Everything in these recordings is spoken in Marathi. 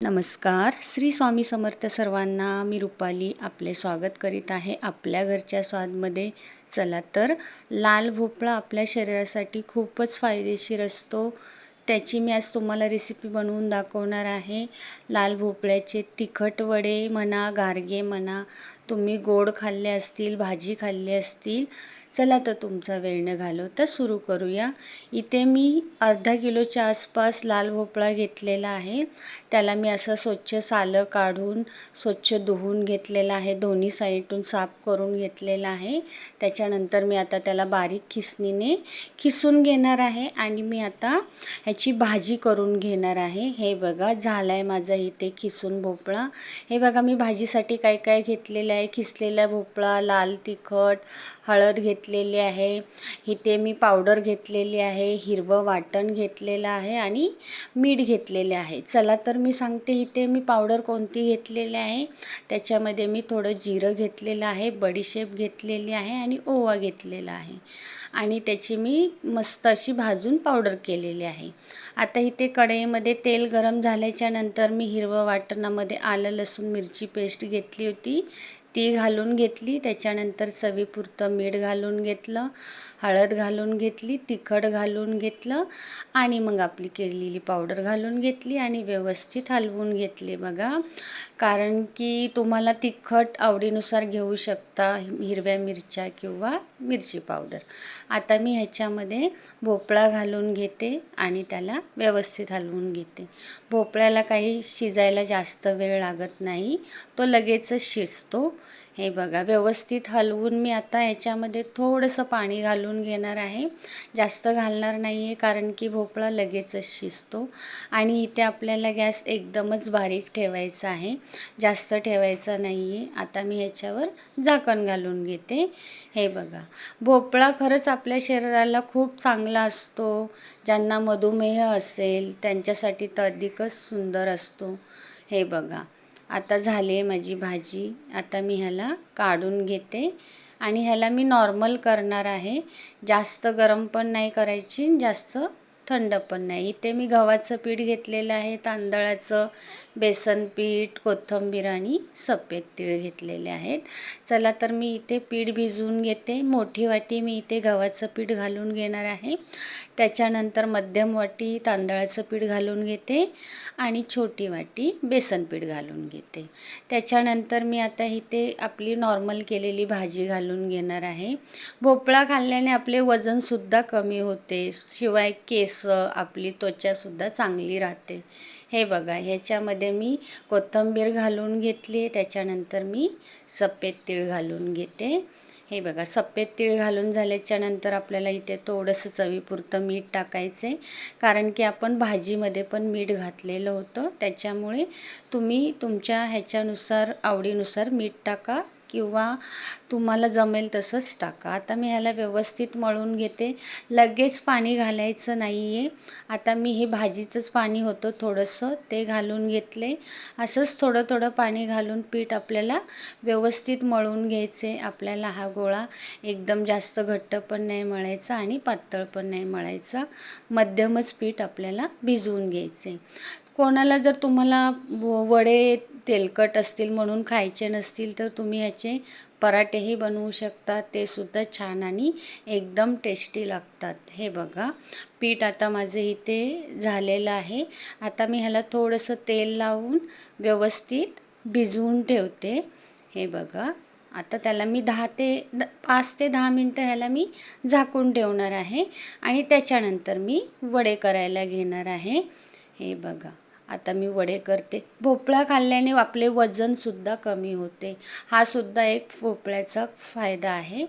नमस्कार. श्री स्वामी समर्थ सर्वांना मी रुपाली आपले स्वागत करीत आहे आपल्या घरच्या स्वादमध्ये. चला तर लाल भोपळा आपल्या शरीरासाठी खूपच फायदेशीर असतो. त्याची मी आज तुम्हाला रेसिपी बनवून दाखवणार आहे. लाल भोपळ्याचे तिखट वडे म्हणा गारगे म्हणा तुम्ही गोड खाल्ले असतील भाजी खाल्ली असतील चला तर तुमचा वेळ न घालवता सुरू करूया. इथे मी अर्धा किलोच्या आसपास लाल भोपळा घेतलेला आहे. त्याला मी असं स्वच्छ सालं काढून स्वच्छ धुवून घेतलेलं आहे. दोन्ही साईडून साफ करून घेतलेला आहे. त्याच्यानंतर मी आता त्याला बारीक खिसणीने खिसून घेणार आहे आणि मी आता ह्याची भाजी करून घेणार आहे. हे बघा झाला आहे माझा इथे खिसून भोपळा. हे बघा मी भाजीसाठी काय काय घेतलेलं आहे. खिसलेला भोपळा लाल तिखट हळद घेतलेली आहे. इथे मी पावडर घेतलेली आहे हिरवं वाटण घेतलेलं आहे आणि मीठ घेतलेले आहे. चला तर मी सांगते इथे मी पावडर कोणती घेतलेली आहे. त्याच्यामध्ये मी थोडं जिरं घेतलेलं आहे बडीशेप घेतलेली आहे आणि ओवा घेतलेला आहे. आणि त्याची मी मस्त अशी भाजून पावडर केलेली आहे. आता इथे कढईमध्ये तेल गरम झाल्याच्यानंतर मी हिरवं वाटणामध्ये आलं लसूण मिरची पेस्ट घेतली होती. ती घालून घेतली त्याच्यानंतर चवीपुरतं मीठ घालून घेतलं हळद घालून घेतली तिखट घालून घेतलं आणि मग आपली केलेली पावडर घालून घेतली आणि व्यवस्थित हलवून घेतली बघा. कारण की तुम्हाला तिखट आवडीनुसार घेऊ शकता हिरव्या मिरच्या किंवा मिरची पावडर. आता मी ह्याच्यामध्ये भोपळा घालून घेते आणि त्याला व्यवस्थित हलवून घेते. भोपळ्याला काही शिजायला जास्त वेळ लागत नाही तो लगेचच शिजतो. हे बघा व्यवस्थित हलवून मी आता याच्यामध्ये थोडंसं पाणी घालून घेणार आहे. जास्त घालणार नाही आहे कारण की भोपळा लगेचच शिजतो आणि इथे आपल्याला गॅस एकदमच बारीक ठेवायचा आहे. जास्त ठेवायचा नाही आहे आता मी ह्याच्यावर झाकण घालून घेते. हे बघा भोपळा खरंच आपल्या शरीराला खूप चांगला असतो. ज्यांना मधुमेह असेल त्यांच्यासाठी तर अधिकच सुंदर असतो. हे बघा आता झाली आहे माझी भाजी. आता मी ह्याला काढून घेते. आणि ह्याला मी नॉर्मल करणार आहे. जास्त गरम पण नाही करायची जास्त थंड पण नाही. इथे मी गव्हाचं पीठ घेतलेलं आहे तांदळाचं बेसन पीठ कोथिंबीर आणि सफेद तीळ घेतलेले आहेत. चला तर मी इथे पीठ भिजवून घेते. मोठी वाटी मी इथे गव्हाचं पीठ घालून घेणार आहे. त्याच्यानंतर मध्यम वाटी तांदळाचं पीठ घालून घेते आणि छोटी वाटी बेसन पीठ घालून घेते. त्याच्यानंतर मी आता इथे आपली नॉर्मल केलेली भाजी घालून घेणार आहे. भोपळा खाल्ल्याने आपले वजनसुद्धा कमी होते. शिवाय केस आपली त्वचासुद्धा चांगली राहते. हे बघा ह्याच्यामध्ये मी कोथिंबीर घालून घेतली त्याच्यानंतर मी सफेद तीळ घालून घेते. हे बघा सफेद तीळ घालून झाल्याच्यानंतर आपल्याला इथे थोडंसं चवीपुरतं मीठ टाकायचं आहे कारण की आपण भाजीमध्ये पण मीठ घातलेलं होतं. त्याच्यामुळे तुम्ही तुमच्या ह्याच्यानुसार आवडीनुसार मीठ टाका. किंवा तुम्हाला जमेल तसंच टाका. आता मी ह्याला व्यवस्थित मळून घेते. लगेच पाणी घालायचं नाही आहे आता मी हे भाजीचंच पाणी होतं थोडंसं ते घालून घेतले. असंच थोडं थोडं पाणी घालून पीठ आपल्याला व्यवस्थित मळून घ्यायचे आपल्याला हा गोळा एकदम जास्त घट्ट पण नाही मळायचा आणि पातळ पण नाही मळायचा. मध्यमच पीठ आपल्याला भिजवून घ्यायचे कोणाला जर तुम्हाला वडे तेलकट असतील म्हणून खायचे नसतील तर तुम्ही ह्याचे पराठेही बनवू शकता. ते सुद्धा छान आणि एकदम टेस्टी लागतात. हे बघा पीठ आता माझे इथे झालेलं आहे. आता मी ह्याला थोडंसं तेल लावून व्यवस्थित भिजवून ठेवते. हे बघा आता त्याला मी दहा ते द पाच ते दहा मिनटं ह्याला मी झाकून ठेवणार आहे. आणि त्याच्यानंतर मी वडे करायला घेणार आहे. हे बघा. आता मी वडे करते. भोपळा खाल्ल्याने आपले वजनसुद्धा कमी होते. हा सुद्धा एक भोपळ्याचा फायदा आहे.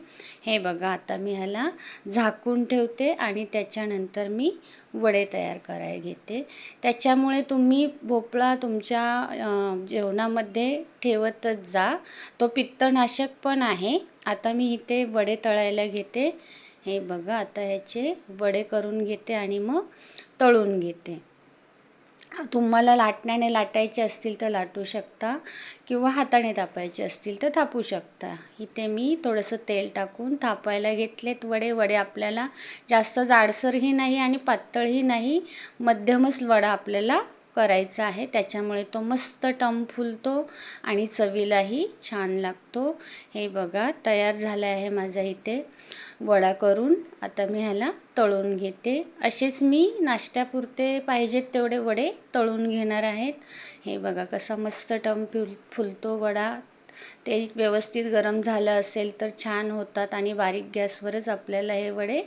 हे बघा आता मी ह्याला झाकून ठेवते आणि त्याच्यानंतर मी वडे तयार करायला घेते. त्याच्यामुळे तुम्ही भोपळा तुमच्या जेवणामध्ये ठेवतच जा. तो पित्तनाशक पण आहे. आता मी इथे वडे तळायला घेते. हे बघा आता ह्याचे वडे करून घेते आणि मग तळून घेते. तुम्हाला लाटण्याने लाटायचे असतील तर लाटू शकता किंवा हाताने थापायचे असतील तर थापू शकता. इथे मी थोडंसं तेल टाकून थापायला घेतलेत वडे. वडे आपल्याला जास्त जाडसरही नाही आणि पातळही नाही. मध्यमच वडा आपल्याला करायचा आहे. त्याच्यामुळे तो मस्त टम फुलतो आणि चवीलाही छान लागतो. हे बघा तयार झालं आहे माझ्या इथे वडा करून. आता मी ह्याला तळून घेते. असेच मी नाश्त्यापुरते पाहिजेत तेवढे वडे तळून घेणार आहेत. हे बघा कसा मस्त टम फुल फुलतो वडा. तेल व्यवस्थित गरम झालं असेल तर छान होतात आणि बारीक गॅसवरच आपल्याला हे वडे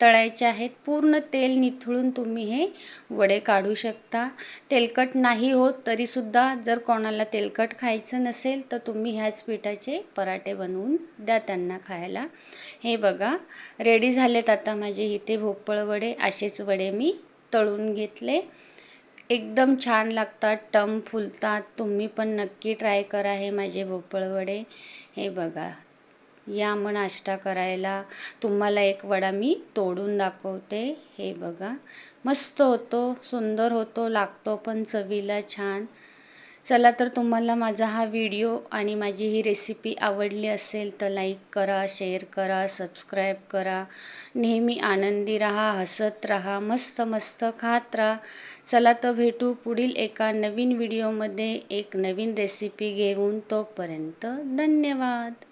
तळायचे आहेत. पूर्ण तेल निथळून तुम्ही हे वडे काढू शकता. तेलकट नाही होत तरीसुद्धा जर कोणाला तेलकट खायचं नसेल तर तुम्ही ह्याच पिठाचे पराठे बनवून द्या त्यांना खायला. हे बघा रेडी झालेत आता माझे इथे भोपळ वडे. असेच वडे मी तळून घेतले. एकदम छान लागतात. टम फुलतात. तुम्ही पण नक्की ट्राय करा हे माझे भोपळवडे हे बघा. या मग नाश्ता करायला तुम्हाला एक वडा मी तोडून दाखवते. हे बघा. मस्त होतो. सुंदर होतो. लागतो पण चवीला छान. चला तर तुम्हाला माझा हा व्हिडिओ आणि माझी ही रेसिपी आवडली असेल तर लाईक करा शेअर करा सबस्क्राईब करा. नेहमी आनंदी राहा हसत राहा मस्त मस्त खात राहा. चला तर भेटू पुढील एका नवीन व्हिडिओमध्ये एक नवीन रेसिपी घेऊन तोपर्यंत धन्यवाद.